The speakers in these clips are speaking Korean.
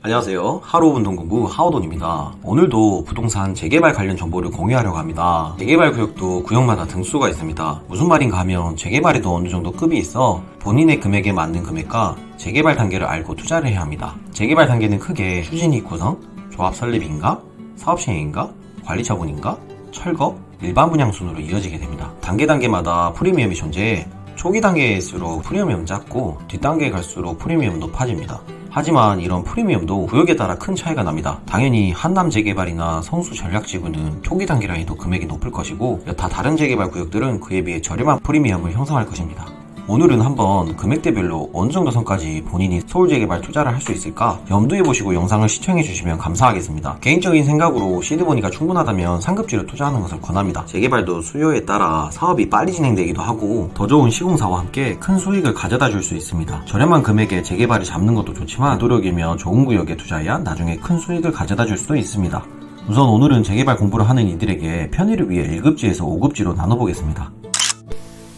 안녕하세요. 하루 5분 동공부 하우돈입니다. 오늘도 부동산 재개발 관련 정보를 공유하려고 합니다. 재개발 구역도 구역마다 등수가 있습니다. 무슨 말인가 하면 재개발에도 어느 정도 급이 있어 본인의 금액에 맞는 금액과 재개발 단계를 알고 투자를 해야 합니다. 재개발 단계는 크게 추진이 구성, 조합 설립인가, 사업 시행인가, 관리 처분인가, 철거, 일반 분양 순으로 이어지게 됩니다. 단계 단계마다 프리미엄이 존재해 초기 단계일수록 프리미엄 작고 뒷단계에 갈수록 프리미엄 높아집니다. 하지만 이런 프리미엄도 구역에 따라 큰 차이가 납니다. 당연히 한남 재개발이나 성수 전략지구는 초기 단계라 해도 금액이 높을 것이고 여타 다른 재개발 구역들은 그에 비해 저렴한 프리미엄을 형성할 것입니다. 오늘은 한번 금액대별로 어느 정도 선까지 본인이 서울 재개발 투자를 할 수 있을까 염두에 보시고 영상을 시청해 주시면 감사하겠습니다. 개인적인 생각으로 시드머니가 충분하다면 상급지로 투자하는 것을 권합니다. 재개발도 수요에 따라 사업이 빨리 진행되기도 하고 더 좋은 시공사와 함께 큰 수익을 가져다 줄 수 있습니다. 저렴한 금액에 재개발을 잡는 것도 좋지만 되도록이면 좋은 구역에 투자해야 나중에 큰 수익을 가져다 줄 수도 있습니다. 우선 오늘은 재개발 공부를 하는 이들에게 편의를 위해 1급지에서 5급지로 나눠보겠습니다.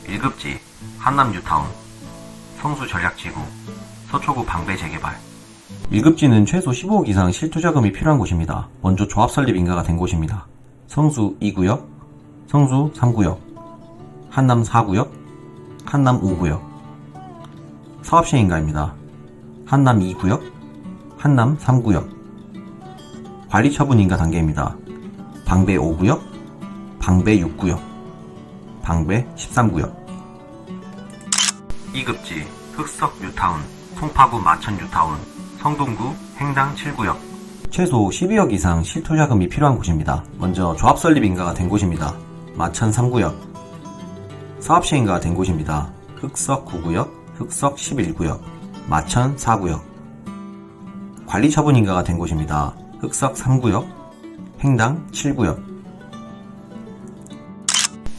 1급지 한남 뉴타운 성수 전략지구 서초구 방배 재개발 1급지는 최소 15억 이상 실투자금이 필요한 곳입니다. 먼저 조합 설립 인가가 된 곳입니다. 성수 2구역, 성수 3구역, 한남 4구역, 한남 5구역 사업 시행 인가입니다. 한남 2구역, 한남 3구역 관리 처분 인가 단계입니다. 방배 5구역, 방배 6구역, 방배 13구역 2급지 흑석 뉴타운, 송파구 마천 뉴타운, 성동구 행당 7구역 최소 12억 이상 실투자금이 필요한 곳입니다. 먼저 조합 설립 인가가 된 곳입니다. 마천 3구역 사업 시행가가 된 곳입니다. 흑석 9구역, 흑석 11구역, 마천 4구역 관리 처분 인가가 된 곳입니다. 흑석 3구역, 행당 7구역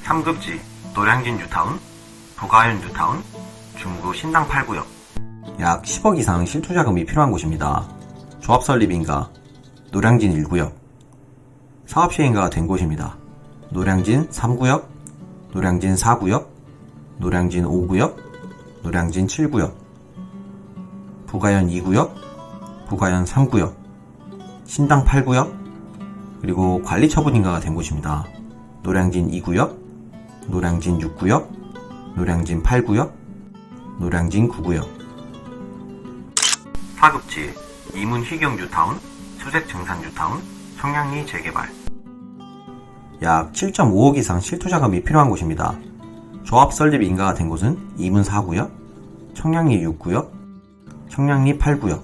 3급지 노량진 뉴타운, 부가현 뉴타운, 중구 신당 8구역 약 10억 이상 실투자금이 필요한 곳입니다. 조합 설립 인가 노량진 1구역 사업 시행가가 된 곳입니다. 노량진 3구역, 노량진 4구역, 노량진 5구역, 노량진 7구역 부가현 2구역, 부가현 3구역 신당 8구역 그리고 관리 처분 인가가 된 곳입니다. 노량진 2구역, 노량진 6구역, 노량진 8구역, 노량진 9구역 4급지 이문 희경 뉴타운, 수색 정산 뉴타운, 청량리 재개발 약 7.5억 이상 실투자금이 필요한 곳입니다. 조합 설립 인가가 된 곳은 이문 4구역, 청량리 6구역, 청량리 8구역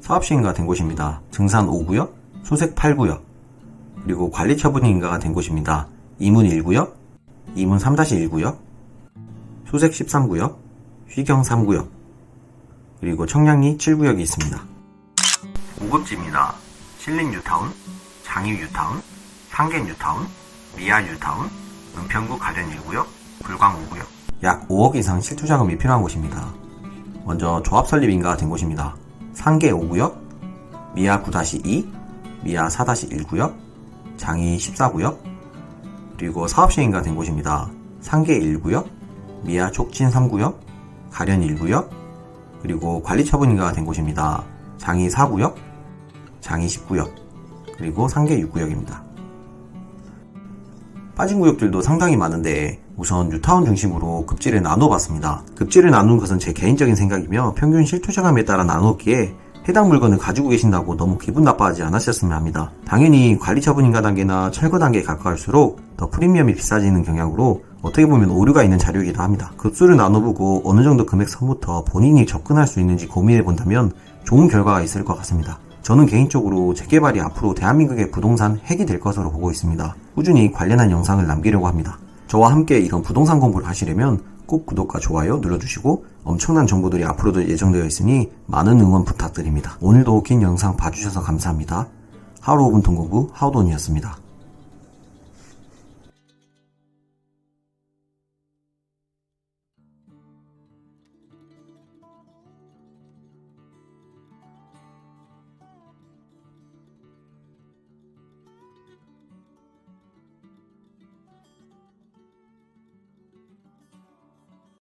사업 시행가 된 곳입니다. 증산 5구역, 수색 8구역 그리고 관리 처분 인가가 된 곳입니다. 이문 1구역, 이문 3-1구역, 수색 13구역, 휘경 3구역, 그리고 청량리 7구역이 있습니다. 5급지입니다. 신림 뉴타운, 장유 뉴타운, 상계 뉴타운, 미아 뉴타운, 은평구 가련 1구역, 불광 5구역. 약 5억 이상 실투 자금이 필요한 곳입니다. 먼저 조합 설립 인가가 된 곳입니다. 상계 5구역, 미아 9-2, 미아 4-1구역, 장이 14구역, 그리고 사업 시행가 된 곳입니다. 상계 1구역, 미아 촉진 3구역, 가련 1구역, 그리고 관리 처분인가가 된 곳입니다. 장이 4구역, 장이 10구역, 그리고 상계 6구역입니다. 빠진 구역들도 상당히 많은데 우선 뉴타운 중심으로 급지를 나눠봤습니다. 급지를 나눈 것은 제 개인적인 생각이며 평균 실투자금에 따라 나눴기에 해당 물건을 가지고 계신다고 너무 기분 나빠하지 않으셨으면 합니다. 당연히 관리 처분 인가 단계나 철거 단계에 가까울수록 더 프리미엄이 비싸지는 경향으로 어떻게 보면 오류가 있는 자료이기도 합니다. 급수를 나눠보고 어느 정도 금액 선부터 본인이 접근할 수 있는지 고민해 본다면 좋은 결과가 있을 것 같습니다. 저는 개인적으로 재개발이 앞으로 대한민국의 부동산 핵이 될 것으로 보고 있습니다. 꾸준히 관련한 영상을 남기려고 합니다. 저와 함께 이런 부동산 공부를 하시려면 꼭 구독과 좋아요 눌러주시고 엄청난 정보들이 앞으로도 예정되어 있으니 많은 응원 부탁드립니다. 오늘도 긴 영상 봐주셔서 감사합니다. 하루 5분 동공부 하우돈이었습니다.